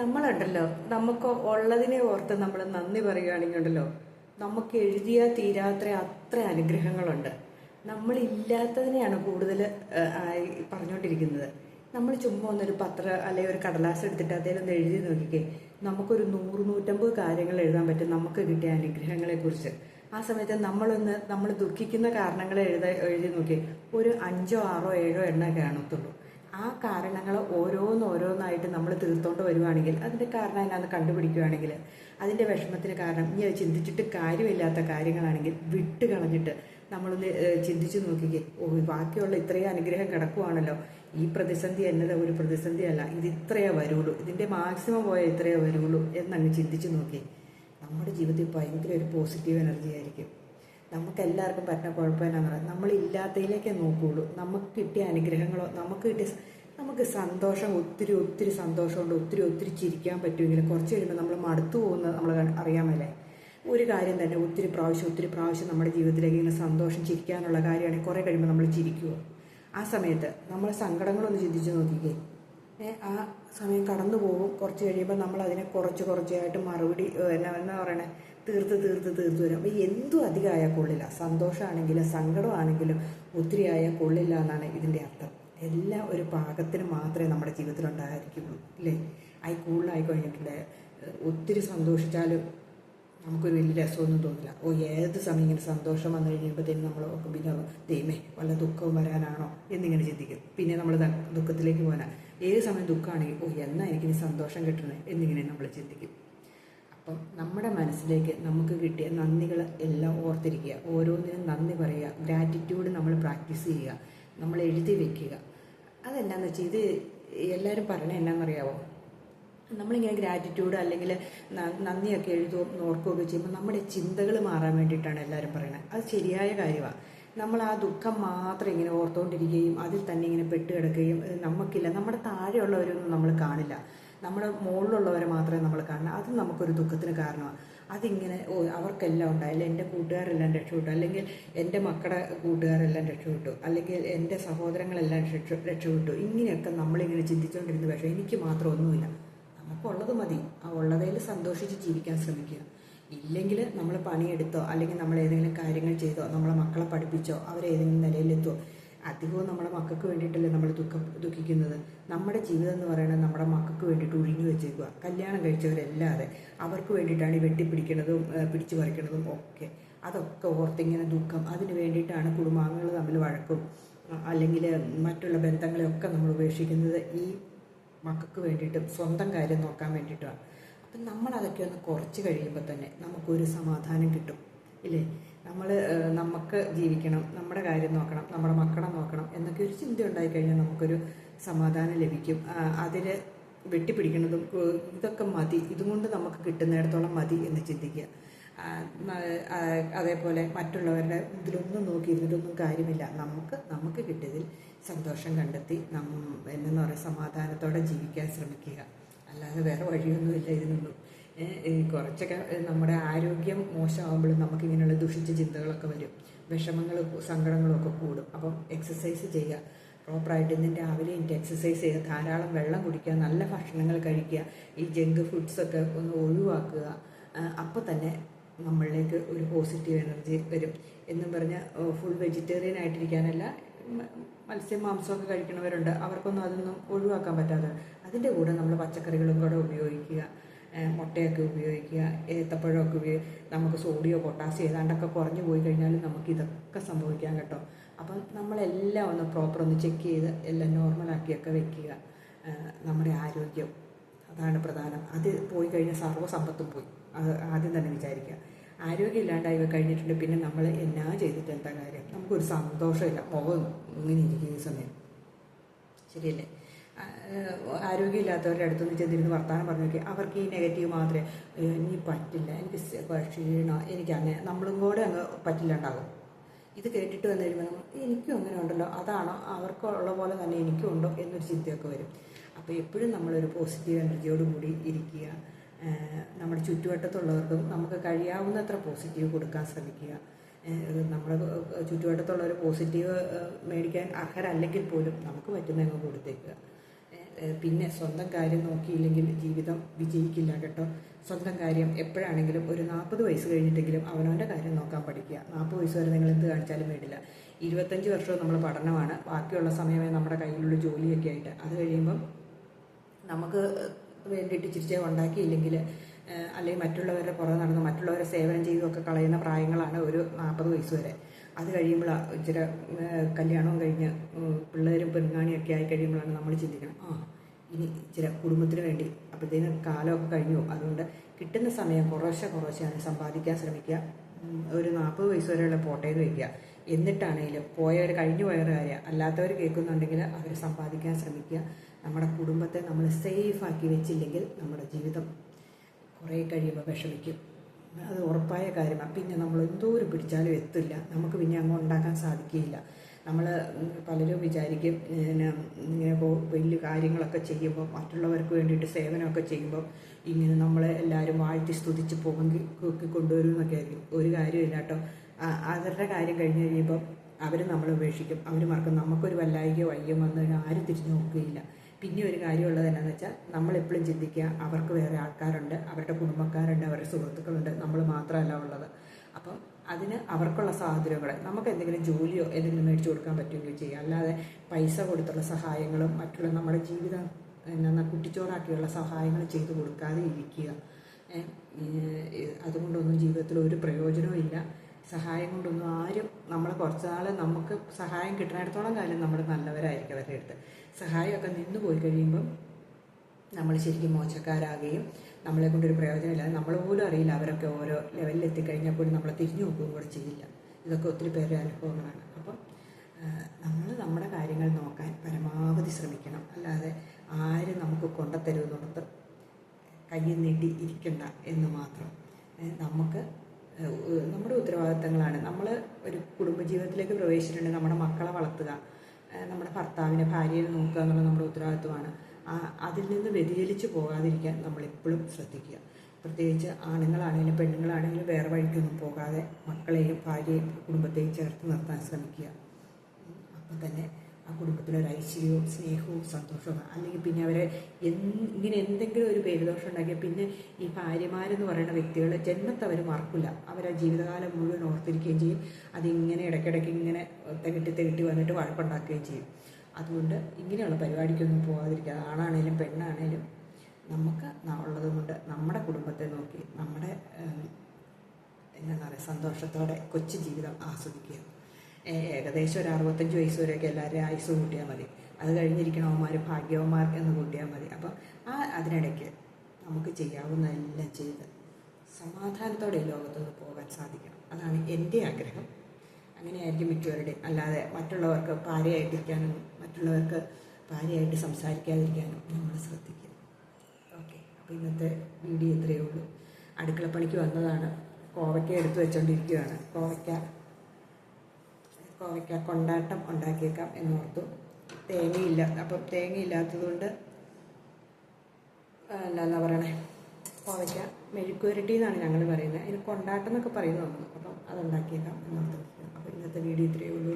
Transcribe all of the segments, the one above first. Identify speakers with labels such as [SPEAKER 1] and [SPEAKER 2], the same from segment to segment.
[SPEAKER 1] നമ്മളുണ്ടല്ലോ. നമുക്ക് ഉള്ളതിനെ ഓർത്ത് നമ്മൾ നന്ദി പറയുകയാണെങ്കിൽ ഉണ്ടല്ലോ നമുക്ക് എഴുതിയാൽ തീരാത്ര അത്ര അനുഗ്രഹങ്ങളുണ്ട്. നമ്മളില്ലാത്തതിനെയാണ് കൂടുതൽ പറഞ്ഞുകൊണ്ടിരിക്കുന്നത്. നമ്മൾ ചുമ്മാ ഒന്നൊരു പത്രം അല്ലെങ്കിൽ ഒരു കടലാസ് എടുത്തിട്ട് ഒന്ന് എഴുതി നോക്കിക്കേ. നമുക്കൊരു നൂറ് നൂറ്റമ്പത് കാര്യങ്ങൾ എഴുതാൻ പറ്റും. നമുക്ക് കിട്ടിയ അനുഗ്രഹങ്ങളെ കുറിച്ച് ആ സമയത്ത് നമ്മളൊന്ന് നമ്മൾ ദുഃഖിക്കുന്ന കാരണങ്ങൾ എഴുത എഴുതി നോക്കി ഒരു അഞ്ചോ ആറോ ഏഴോ എണ്ണ കാണത്തുള്ളൂ. ആ കാരണങ്ങൾ ഓരോന്നോരോന്നായിട്ട് നമ്മൾ തീർത്തോണ്ട് വരുവാണെങ്കിൽ അതിന്റെ കാരണം എന്നാന്ന് കണ്ടുപിടിക്കുകയാണെങ്കിൽ അതിന്റെ വിഷമത്തിന് കാരണം ഇനി അത് ചിന്തിച്ചിട്ട് കാര്യമില്ലാത്ത കാര്യങ്ങളാണെങ്കിൽ വിട്ട് കളഞ്ഞിട്ട് നമ്മളൊന്ന് ചിന്തിച്ചു നോക്കിക്കേ. ഓ ബാക്കിയുള്ള ഇത്രയും അനുഗ്രഹം കിടക്കുവാണല്ലോ. ഈ പ്രതിസന്ധി എന്നത് ഒരു പ്രതിസന്ധി അല്ല ഇത് ഇത്രയേ വരുള്ളൂ. ഇതിന്റെ മാക്സിമം പോയാൽ ഇത്രയേ വരുള്ളൂ എന്നങ്ങ് ചിന്തിച്ചു നോക്കി നമ്മുടെ ജീവിതത്തിൽ ഭയങ്കര ഒരു പോസിറ്റീവ് എനർജി ആയിരിക്കും. നമുക്ക് എല്ലാവർക്കും പറ്റുന്ന കുഴപ്പം എന്നാന്ന് പറയുന്നത് നമ്മളില്ലാത്തതിലേക്കേ നോക്കുകയുള്ളൂ. നമുക്ക് കിട്ടിയ അനുഗ്രഹങ്ങളോ നമുക്ക് കിട്ടിയ നമുക്ക് സന്തോഷം ഒത്തിരി ഒത്തിരി സന്തോഷമുണ്ട് ഒത്തിരി ഒത്തിരി ചിരിക്കാൻ പറ്റുമെങ്കിലും കുറച്ച് കഴിയുമ്പോൾ നമ്മൾ മടുത്തു പോകുന്നത് നമ്മൾ അറിയാമല്ലേ ഒരു കാര്യം തന്നെ ഒത്തിരി പ്രാവശ്യം ഒത്തിരി പ്രാവശ്യം നമ്മുടെ ജീവിതത്തിലേക്ക് ഇങ്ങനെ സന്തോഷം ചിരിക്കാനുള്ള കാര്യമാണെങ്കിൽ കുറേ കഴിയുമ്പോൾ നമ്മൾ ചിരിക്കുമോ ആ സമയത്ത് നമ്മൾ സങ്കടങ്ങളൊന്ന് ചിന്തിച്ച് നോക്കിക്കേ. ആ സമയം കടന്നു പോകും. കുറച്ച് കഴിയുമ്പോൾ നമ്മൾ അതിനെ കുറച്ച് കുറച്ചായിട്ട് മറുപടി എന്നാ എന്നാ പറയണേ? തീർത്ത് തീർത്ത് തീർത്ത് വരും. അപ്പോൾ എന്തും അധികമായാൽ കൊള്ളില്ല. സന്തോഷമാണെങ്കിലും സങ്കടമാണെങ്കിലും ഒത്തിരി ആയാൽ കൊള്ളില്ല എന്നാണ് ഇതിന്റെ അർത്ഥം. എല്ലാം ഒരു പാകത്തിന് മാത്രമേ നമ്മുടെ ജീവിതത്തിൽ ഉണ്ടായിരിക്കുള്ളൂ ഇല്ലേ? ആയി കൂടുതലായി കഴിഞ്ഞിട്ടില്ലേ ഒത്തിരി സന്തോഷിച്ചാലും നമുക്കൊരു വലിയ രസമൊന്നും തോന്നില്ല. ഓ ഏത് സമയം ഇങ്ങനെ സന്തോഷം വന്നു കഴിഞ്ഞപ്പോഴത്തേനും നമ്മൾ പിന്നെ ദൈവമേ വല്ല ദുഃഖവും വരാനാണോ എന്നിങ്ങനെ ചിന്തിക്കും. പിന്നെ നമ്മൾ ദുഃഖത്തിലേക്ക് പോകാനാ. ഏത് സമയം ദുഃഖമാണെങ്കിൽ ഓ എന്നാ എനിക്കിനി സന്തോഷം കിട്ടണേ എന്നിങ്ങനെ നമ്മൾ ചിന്തിക്കും. അപ്പം നമ്മുടെ മനസ്സിലേക്ക് നമുക്ക് കിട്ടിയ നന്ദികൾ എല്ലാം ഓർത്തിരിക്കുക. ഓരോന്നിനും നന്ദി പറയുക. ഗ്രാറ്റിറ്റ്യൂഡ് നമ്മൾ പ്രാക്ടീസ് ചെയ്യുക. നമ്മൾ എഴുതി വെക്കുക. അതെന്താണെന്ന് വെച്ചാൽ ഇത് എല്ലാവരും പറയണത് എന്നാണെന്നറിയാവോ നമ്മളിങ്ങനെ ഗ്രാറ്റിറ്റ്യൂഡ് അല്ലെങ്കിൽ നന്ദിയൊക്കെ എഴുതുകയോ നോക്കുകയൊക്കെ ചെയ്യുമ്പോൾ നമ്മുടെ ചിന്തകൾ മാറാൻ വേണ്ടിയിട്ടാണ് എല്ലാവരും പറയുന്നത് അത് ശരിയായ കാര്യമാണ് നമ്മൾ ആ ദുഃഖം മാത്രം ഇങ്ങനെ ഓർത്തുകൊണ്ടിരിക്കുകയും അതിൽ തന്നെ ഇങ്ങനെ പെട്ടുകിടക്കുകയും നമുക്കില്ല നമ്മുടെ താഴെയുള്ളവരൊന്നും നമ്മൾ കാണില്ല. നമ്മുടെ മുകളിലുള്ളവരെ മാത്രമേ നമ്മൾ കാണുക അത് നമുക്കൊരു ദുഃഖത്തിന് കാരണമാണ് അതിങ്ങനെ അവർക്കെല്ലാം ഉണ്ടായി. അല്ലെങ്കിൽ എന്റെ കൂട്ടുകാരെല്ലാം രക്ഷപ്പെട്ടു. അല്ലെങ്കിൽ എന്റെ മക്കളുടെ കൂട്ടുകാരെല്ലാം രക്ഷപ്പെട്ടു. അല്ലെങ്കിൽ എന്റെ സഹോദരങ്ങളെല്ലാം രക്ഷ രക്ഷപ്പെട്ടു. ഇങ്ങനെയൊക്കെ നമ്മളിങ്ങനെ ചിന്തിച്ചുകൊണ്ടിരുന്ന പക്ഷേ എനിക്ക് മാത്രം ഒന്നുമില്ല. നമുക്കുള്ളത് മതി. ആ ഉള്ളതിൽ സന്തോഷിച്ച് ജീവിക്കാൻ ശ്രമിക്കുക. ഇല്ലെങ്കിൽ നമ്മൾ പണിയെടുത്തോ അല്ലെങ്കിൽ നമ്മൾ ഏതെങ്കിലും കാര്യങ്ങൾ ചെയ്തോ നമ്മളെ മക്കളെ പഠിപ്പിച്ചോ അവരെ ഏതെങ്കിലും നിലയിലെത്തോ അധികവും നമ്മുടെ മക്കൾക്ക് വേണ്ടിയിട്ടല്ലേ നമ്മൾ ദുഃഖം ദുഃഖിക്കുന്നത്. നമ്മുടെ ജീവിതം എന്ന് പറയുന്നത് നമ്മുടെ മക്കൾക്ക് വേണ്ടിയിട്ട് ഒഴിഞ്ഞു വെച്ചേക്കുക. കല്യാണം കഴിച്ചവരല്ലാതെ അവർക്ക് വേണ്ടിയിട്ടാണ് ഈ വെട്ടിപ്പിടിക്കുന്നതും ഏഹ് പിടിച്ചു പറിക്കുന്നതും ഒക്കെ. അതൊക്കെ ഓർത്തിങ്ങനെ ദുഃഖം. അതിന് വേണ്ടിയിട്ടാണ് കുടുംബാംഗങ്ങൾ തമ്മിൽ വഴക്കും അല്ലെങ്കിൽ മറ്റുള്ള ബന്ധങ്ങളെയൊക്കെ നമ്മൾ ഉപേക്ഷിക്കുന്നത്. ഈ മക്കൾക്ക് വേണ്ടിയിട്ടും സ്വന്തം കാര്യം നോക്കാൻ വേണ്ടിയിട്ടുമാണ്. അപ്പം നമ്മളതൊക്കെ ഒന്ന് കുറച്ച് കഴിയുമ്പോൾ തന്നെ നമുക്കൊരു സമാധാനം കിട്ടും ഇല്ലേ? നമ്മൾ നമുക്ക് ജീവിക്കണം നമ്മുടെ കാര്യം നോക്കണം നമ്മുടെ മക്കളെ നോക്കണം എന്നൊക്കെ ഒരു ചിന്ത ഉണ്ടായിക്കഴിഞ്ഞാൽ നമുക്കൊരു സമാധാനം ലഭിക്കും. അതിൽ വെട്ടിപ്പിടിക്കുന്നതും ഇതൊക്കെ മതി. ഇതുകൊണ്ട് നമുക്ക് കിട്ടുന്നിടത്തോളം മതി എന്ന് ചിന്തിക്കുക. അതേപോലെ മറ്റുള്ളവരുടെ ഇതിലൊന്നും നോക്കി ഇരുന്നിട്ടൊന്നും കാര്യമില്ല. നമുക്ക് നമുക്ക് കിട്ടിയതിൽ സന്തോഷം കണ്ടെത്തി നം എന്നു പറയുക സമാധാനത്തോടെ ജീവിക്കാൻ ശ്രമിക്കുക. അല്ലാതെ വേറെ വഴിയൊന്നുമില്ല ഇതിനൊന്നും. കുറച്ചൊക്കെ നമ്മുടെ ആരോഗ്യം മോശമാകുമ്പോഴും നമുക്കിങ്ങനെയുള്ള ദുഷിച്ച ചിന്തകളൊക്കെ വരും. വിഷമങ്ങളും സങ്കടങ്ങളും ഒക്കെ കൂടും. അപ്പം എക്സസൈസ് ചെയ്യുക. പ്രോപ്പറായിട്ട് ഇന്ന് രാവിലെ എനിക്ക് എക്സസൈസ് ചെയ്യുക. ധാരാളം വെള്ളം കുടിക്കുക. നല്ല ഭക്ഷണങ്ങൾ കഴിക്കുക. ഈ ജങ്ക് ഫുഡ്സൊക്കെ ഒന്ന് ഒഴിവാക്കുക. അപ്പോൾ തന്നെ നമ്മളിലേക്ക് ഒരു പോസിറ്റീവ് എനർജി വരും. എന്നും പറഞ്ഞ് ഫുൾ വെജിറ്റേറിയൻ ആയിട്ടിരിക്കാനല്ല മത്സ്യം മാംസമൊക്കെ കഴിക്കുന്നവരുണ്ട്. അവർക്കൊന്നും അതൊന്നും ഒഴിവാക്കാൻ പറ്റാതെ. അതിന്റെ കൂടെ നമ്മൾ പച്ചക്കറികളും കൂടെ ഉപയോഗിക്കുക. മുട്ടയൊക്കെ ഉപയോഗിക്കുക. ഏത്തപ്പഴമൊക്കെ ഉപയോഗി നമുക്ക് സോഡിയോ പൊട്ടാസ്യം ഏതാണ്ടൊക്കെ കുറഞ്ഞു പോയി കഴിഞ്ഞാൽ നമുക്ക് ഇതൊക്കെ സംഭവിക്കാം കേട്ടോ. അപ്പം നമ്മളെല്ലാം ഒന്ന് പ്രോപ്പർ ഒന്ന് ചെക്ക് ചെയ്ത് എല്ലാം നോർമലാക്കിയൊക്കെ വെക്കുക. നമ്മുടെ ആരോഗ്യം. അതാണ് പ്രധാനം. അത് പോയി കഴിഞ്ഞാൽ സർവസമ്പത്തും പോയി. അത് ആദ്യം തന്നെ വിചാരിക്കുക. ആരോഗ്യം ഇല്ലാണ്ടായി കഴിഞ്ഞിട്ടുണ്ട്. പിന്നെ നമ്മൾ എന്നാ ചെയ്തിട്ട് എന്താ കാര്യം? നമുക്കൊരു സന്തോഷമില്ല. മുഖം ഇങ്ങനെ ഇരിക്കുന്ന സമയം. ശരിയല്ലേ? ആരോഗ്യമില്ലാത്തവരുടെ അടുത്തൊന്ന് ചെന്നിരുന്ന് വർത്തമാനം പറഞ്ഞു നോക്കി. അവർക്ക് ഈ നെഗറ്റീവ് മാത്രമേ എനിക്ക് പറ്റില്ല. എനിക്ക് ക്ഷീണം എനിക്ക് അങ്ങനെ നമ്മളും കൂടെ അങ്ങ് പറ്റില്ലാണ്ടാകും ഇത് കേട്ടിട്ട് വന്നു കഴിയുമ്പോൾ എനിക്കും അങ്ങനെ ഉണ്ടല്ലോ. അതാണോ? അവർക്കുള്ള പോലെ തന്നെ എനിക്കും ഉണ്ടോ? എന്നൊരു ചിന്തയൊക്കെ വരും. അപ്പോൾ എപ്പോഴും നമ്മളൊരു പോസിറ്റീവ് എനർജിയോട് കൂടി ഇരിക്കുക. നമ്മുടെ ചുറ്റുവട്ടത്തുള്ളവർക്കും നമുക്ക് കഴിയാവുന്നത്ര പോസിറ്റീവ് കൊടുക്കാൻ ശ്രമിക്കുക. നമ്മുടെ ചുറ്റുവട്ടത്തുള്ളവർ പോസിറ്റീവ് മേടിക്കാൻ അർഹരല്ലെങ്കിൽ പോലും നമുക്ക് പറ്റുന്ന അങ്ങ് കൊടുത്തേക്കുക പിന്നെ സ്വന്തം കാര്യം നോക്കിയില്ലെങ്കിൽ ജീവിതം വിജയിക്കില്ല കേട്ടോ. സ്വന്തം കാര്യം എപ്പോഴാണെങ്കിലും ഒരു നാൽപ്പത് വയസ്സ് കഴിഞ്ഞിട്ടെങ്കിലും അവനവന്റെ കാര്യം നോക്കാൻ പഠിക്കുക. നാൽപ്പത് വയസ്സ് വരെ നിങ്ങൾ എന്ത് കാണിച്ചാലും വേണ്ടില്ല ഇരുപത്തഞ്ച് വർഷവും നമ്മൾ പഠനമാണ്. ബാക്കിയുള്ള സമയമേ നമ്മുടെ കയ്യിലുള്ള ജോലിയൊക്കെ ആയിട്ട്. അത് കഴിയുമ്പം നമുക്ക് വേണ്ടിയിട്ട് ചിരിച്ച ഉണ്ടാക്കിയില്ലെങ്കിൽ അല്ലെങ്കിൽ മറ്റുള്ളവരുടെ പുറകെ നടന്ന് മറ്റുള്ളവരെ സേവനം ചെയ്തൊക്കെ കളയുന്ന പ്രായങ്ങളാണ് ഒരു നാൽപ്പത് വയസ്സ് വരെ. അത് കഴിയുമ്പോഴാണ് ഇച്ചിരി കല്യാണവും കഴിഞ്ഞ് പിള്ളേരും പെൺകാണിയൊക്കെ ആയി കഴിയുമ്പോഴാണ് നമ്മൾ ചിന്തിക്കണം. ആ ഇനി ഇച്ചിരി കുടുംബത്തിന് വേണ്ടി. അപ്പോഴത്തേന് കാലമൊക്കെ കഴിഞ്ഞു. അതുകൊണ്ട് കിട്ടുന്ന സമയം കുറേശ്ശെ കുറേശ്ശെയാണ് സമ്പാദിക്കാൻ ശ്രമിക്കുക. ഒരു നാൽപ്പത് വയസ്സ് വരെയുള്ള പോട്ടയിൽ വയ്ക്കുക. എന്നിട്ടാണെങ്കിലും പോയവർ കഴിഞ്ഞു പോയവർ കാര്യം. അല്ലാത്തവർ കേൾക്കുന്നുണ്ടെങ്കിൽ അവർ സമ്പാദിക്കാൻ ശ്രമിക്കുക. നമ്മുടെ കുടുംബത്തെ നമ്മൾ സേഫ് ആക്കി വെച്ചില്ലെങ്കിൽ നമ്മുടെ ജീവിതം കുറേ കഴിയുമ്പോൾ വിഷമിക്കും. അത് ഉറപ്പായ കാര്യമാണ്. പിന്നെ നമ്മൾ എന്തോരം പിടിച്ചാലും എത്തില്ല. നമുക്ക് പിന്നെ അങ്ങ് ഉണ്ടാക്കാൻ സാധിക്കുകയില്ല. നമ്മൾ പലരും വിചാരിക്കും ഇങ്ങനെ ഇങ്ങനെ വലിയ കാര്യങ്ങളൊക്കെ ചെയ്യുമ്പോൾ മറ്റുള്ളവർക്ക് വേണ്ടിയിട്ട് സേവനമൊക്കെ ചെയ്യുമ്പോൾ ഇങ്ങനെ നമ്മളെ എല്ലാവരും വാഴ്ത്തി സ്തുതിച്ച് പോകി കൊണ്ടുവരുമെന്നൊക്കെ ആയിരിക്കും. ഒരു കാര്യമില്ല കേട്ടോ. അവരുടെ കാര്യം കഴിഞ്ഞ് കഴിയുമ്പം അവർ നമ്മൾ ഉപേക്ഷിക്കും. അവർ മറക്കും. നമുക്കൊരു വല്ലായികയോ വയ്യോ വന്നു ആരും തിരിഞ്ഞു നോക്കുകയില്ല. പിന്നെ ഒരു കാര്യമുള്ളത് എന്നാന്ന് വെച്ചാൽ നമ്മളെപ്പോഴും ചിന്തിക്കുക അവർക്ക് വേറെ ആൾക്കാരുണ്ട് അവരുടെ കുടുംബക്കാരുണ്ട് അവരുടെ സുഹൃത്തുക്കളുണ്ട് നമ്മൾ മാത്രമല്ല ഉള്ളത്. അപ്പം അതിന് അവർക്കുള്ള സാഹചര്യങ്ങൾ നമുക്ക് എന്തെങ്കിലും ജോലിയോ എന്തെങ്കിലും മേടിച്ചു കൊടുക്കാൻ പറ്റുമെങ്കിൽ ചെയ്യുക അല്ലാതെ പൈസ കൊടുത്തുള്ള സഹായങ്ങളും മറ്റുള്ള നമ്മുടെ ജീവിതം എന്നാ കുട്ടിച്ചോറാക്കിയുള്ള സഹായങ്ങൾ ചെയ്തു കൊടുക്കാതെ ഇരിക്കുക. അതുകൊണ്ടൊന്നും ജീവിതത്തിൽ ഒരു പ്രയോജനവും ഇല്ല. സഹായം കൊണ്ടൊന്നും ആരും നമ്മൾ കുറച്ച് നാൾ നമുക്ക് സഹായം കിട്ടുന്നിടത്തോളം കാലം നമ്മൾ നല്ലവരായിരിക്കും അവരുടെ അടുത്ത്. സഹായമൊക്കെ നിന്ന് പോയി കഴിയുമ്പം നമ്മൾ ശരിക്കും മോശക്കാരാകുകയും നമ്മളെ കൊണ്ടൊരു പ്രയോജനമില്ല നമ്മൾ പോലും അറിയില്ല അവരൊക്കെ ഓരോ ലെവലിൽ എത്തിക്കഴിഞ്ഞാൽ പോലും നമ്മളെ തിരിഞ്ഞു നോക്കുകയും കൂടെ ചെയ്യില്ല. ഇതൊക്കെ ഒത്തിരി പേരുടെ അനുഭവങ്ങളാണ്. അപ്പം നമ്മൾ നമ്മുടെ കാര്യങ്ങൾ നോക്കാൻ പരമാവധി ശ്രമിക്കണം. അല്ലാതെ ആരും നമുക്ക് കൊണ്ടത്തരുമെന്നുള്ളത് കയ്യിൽ നീട്ടി ഇരിക്കണ്ട എന്ന് മാത്രം. നമുക്ക് നമ്മുടെ ഉത്തരവാദിത്തങ്ങളാണ്. നമ്മൾ ഒരു കുടുംബജീവിതത്തിലേക്ക് പ്രവേശിച്ചിട്ടുണ്ട് നമ്മുടെ മക്കളെ വളർത്തുക നമ്മുടെ ഭർത്താവിനെ ഭാര്യയെ നോക്കുക എന്നുള്ളത് നമ്മുടെ ഉത്തരവാദിത്തമാണ് ആ അതിൽ നിന്ന് വ്യതിചലിച്ച് പോകാതിരിക്കാൻ നമ്മൾ എപ്പോഴും ശ്രദ്ധിക്കുക. പ്രത്യേകിച്ച് ആണുങ്ങളാണെങ്കിലും പെണ്ണുങ്ങളാണെങ്കിലും വേറെ വഴിക്കൊന്നും പോകാതെ മക്കളെയും ഭാര്യയും കുടുംബത്തെയും ചേർത്ത് നിർത്താൻ ശ്രമിക്കുക. അപ്പം തന്നെ ആ കുടുംബത്തിലൊരു ഐശ്വര്യവും സ്നേഹവും സന്തോഷവും അല്ലെങ്കിൽ പിന്നെ അവരെ ഇങ്ങനെ എന്തെങ്കിലും ഒരു പേരുദോഷം ഉണ്ടാക്കിയാൽ പിന്നെ ഈ ഭാര്യമാരെന്ന് പറയുന്ന വ്യക്തികൾ ജന്മത്തെ അവർ മറക്കില്ല. അവർ ആ ജീവിതകാലം മുഴുവൻ ഓർത്തിരിക്കുകയും ചെയ്യും. അതിങ്ങനെ ഇടയ്ക്കിടയ്ക്ക് ഇങ്ങനെ തെകിട്ടി തെകിട്ടി വന്നിട്ട് വഴക്കുണ്ടാക്കുകയും ചെയ്യും. അതുകൊണ്ട് ഇങ്ങനെയുള്ള പരിപാടിക്കൊന്നും പോകാതിരിക്കുക ആണാണേലും പെണ്ണാണേലും നമുക്ക് ഉള്ളത് കൊണ്ട് നമ്മുടെ കുടുംബത്തെ നോക്കി നമ്മുടെ എന്താ പറയുക സന്തോഷത്തോടെ കൊച്ചു ജീവിതം ആസ്വദിക്കുക. ഏകദേശം ഒരു അറുപത്തഞ്ച് വയസ്സ് വരെയൊക്കെ എല്ലാവരും ആയുസ് കൂട്ടിയാൽ മതി. അത് കഴിഞ്ഞിരിക്കണവന്മാർ ഭാഗ്യവന്മാർ എന്ന് കൂട്ടിയാൽ മതി. അപ്പം ആ അതിനിടയ്ക്ക് നമുക്ക് ചെയ്യാവുന്ന എല്ലാം ചെയ്ത് സമാധാനത്തോടെ ഈ ലോകത്തുനിന്ന് പോകാൻ സാധിക്കണം. അതാണ് എന്റെ ആഗ്രഹം. അങ്ങനെയായിരിക്കും മിക്കവരുടെയും. അല്ലാതെ മറ്റുള്ളവർക്ക് ഭാര്യയായിട്ടിരിക്കാനും മറ്റുള്ളവർക്ക് ഭാര്യയായിട്ട് സംസാരിക്കാതിരിക്കാനും നമ്മൾ ശ്രദ്ധിക്കുക ഓക്കെ. അപ്പോൾ ഇന്നത്തെ വീഡിയോ ഇത്രയേ ഉള്ളൂ. അടുക്കളപ്പണിക്ക് വന്നതാണ്. കോവയ്ക്ക എടുത്തു വെച്ചുകൊണ്ടിരിക്കുകയാണ് കോവയ്ക്ക കോവയ്ക്ക കൊണ്ടാട്ടം ഉണ്ടാക്കിയേക്കാം എന്നോർത്തു. തേങ്ങയില്ല. അപ്പം തേങ്ങയില്ലാത്തതുകൊണ്ട് എന്താ പറയണേ? കോവയ്ക്ക മെഴുക്കുരട്ടി എന്നാണ് ഞങ്ങൾ പറയുന്നത്. അതിന് കൊണ്ടാട്ടം എന്നൊക്കെ പറയുന്നുണ്ട് അപ്പം അതുണ്ടാക്കിയേക്കാം എന്നോർത്തു. അപ്പോൾ ഇന്നത്തെ വീഡിയോ ഇത്രയേ ഉള്ളൂ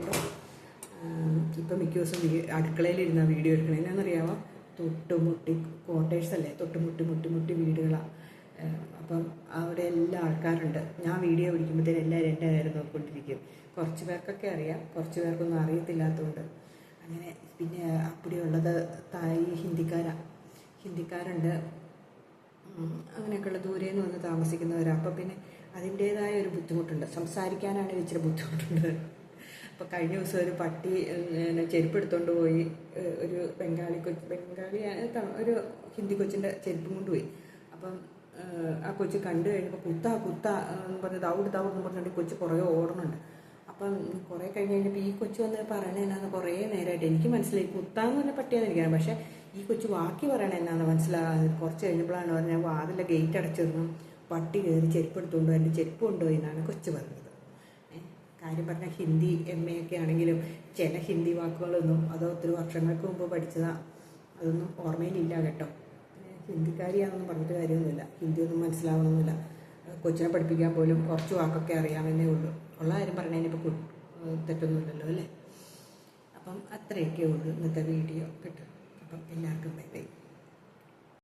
[SPEAKER 1] ഇപ്പം മിക്ക ദിവസം അടുക്കളയിലിരുന്ന വീഡിയോ എടുക്കണേ. എന്നാണെന്നറിയാമോ തൊട്ടുമുട്ടി ക്വാർട്ടേഴ്സ് അല്ലേ? തൊട്ടുമുട്ടി മുട്ടി മുട്ടി വീടുകളാണ് അപ്പം അവിടെ എല്ലാ ആൾക്കാരുണ്ട്. ഞാൻ വീഡിയോ പിടിക്കുമ്പോഴത്തേനും എല്ലാവരും എന്റെ നേരം നോക്കിക്കൊണ്ടിരിക്കും. കുറച്ച് പേർക്കൊക്കെ അറിയാം. കുറച്ച് പേർക്കൊന്നും അറിയത്തില്ലാത്തതുകൊണ്ട്. അങ്ങനെ പിന്നെ അപ്പടിയുള്ളത് തായ് ഹിന്ദിക്കാരാണ് ഹിന്ദിക്കാരുണ്ട്. അങ്ങനെയൊക്കെയുള്ള ദൂരെ നിന്ന് വന്ന് താമസിക്കുന്നവരാണ് അപ്പോൾ പിന്നെ അതിന്റേതായ ഒരു ബുദ്ധിമുട്ടുണ്ട്. സംസാരിക്കാനാണ് ഇച്ചിരി ബുദ്ധിമുട്ടുണ്ട്. അപ്പോൾ കഴിഞ്ഞ ദിവസം ഒരു പട്ടി പിന്നെ എടുത്തുകൊണ്ട് പോയി. ഒരു ബംഗാളി കൊച്ച് ബംഗാളി ഒരു ഹിന്ദി കൊച്ചിന്റെ ചെരുപ്പും കൊണ്ടുപോയി. അപ്പം ആ കൊച്ച് കണ്ടു കഴിഞ്ഞപ്പോൾ കുത്ത കുത്ത എന്ന് പറഞ്ഞ് ദൗഡ് ദൗഡ് എന്ന് പറഞ്ഞിട്ട് കൊച്ച് കുറേ ഓടുന്നുണ്ട് അപ്പം കുറേ കഴിഞ്ഞ് കഴിഞ്ഞപ്പോൾ ഈ കൊച്ചു വന്ന് പറയണത് എന്നാന്ന് കുറേ നേരമായിട്ട് എനിക്ക് മനസ്സിലായി. കുത്താന്ന് പറഞ്ഞ പട്ടിയാന്ന് പക്ഷേ ഈ കൊച്ചു വാക്കി പറയണ എന്നാന്ന് മനസ്സിലാകാതെ കുറച്ച് കഴിഞ്ഞപ്പോഴാണ് പറഞ്ഞാൽ വാതിലെ ഗേറ്റ് അടച്ചിരുന്നു പട്ടി കയറി ചെരുപ്പ് എടുത്തുകൊണ്ട് എന്റെ ചെരുപ്പ് കൊണ്ടുപോയി എന്നാണ് കൊച്ചു പറഞ്ഞത്. കാര്യം പറഞ്ഞാൽ ഹിന്ദി എം എ ഒക്കെ ആണെങ്കിലും ചില ഹിന്ദി വാക്കുകളൊന്നും അതോ ഒത്തിരി വർഷങ്ങൾക്ക് മുമ്പ് പഠിച്ചതാണ് അതൊന്നും ഓർമ്മയിലില്ല കേട്ടോ. ഹിന്ദിക്കാരിയാണെന്നും പറഞ്ഞിട്ട് കാര്യമൊന്നുമില്ല. ഹിന്ദി ഒന്നും മനസ്സിലാവണമെന്നില്ല. കൊച്ചിനെ പഠിപ്പിക്കാൻ പോലും കുറച്ച് വാക്കൊക്കെ അറിയാമെന്നേ ഉള്ളൂ. ഉള്ള കാര്യം പറഞ്ഞതിനിപ്പോൾ തെറ്റൊന്നുമില്ലല്ലോ അല്ലേ? അപ്പം അത്രയൊക്കെ ഉള്ളൂ ഇന്നത്തെ വീഡിയോ കിട്ടും. അപ്പം എല്ലാവർക്കും ബൈ ബൈ.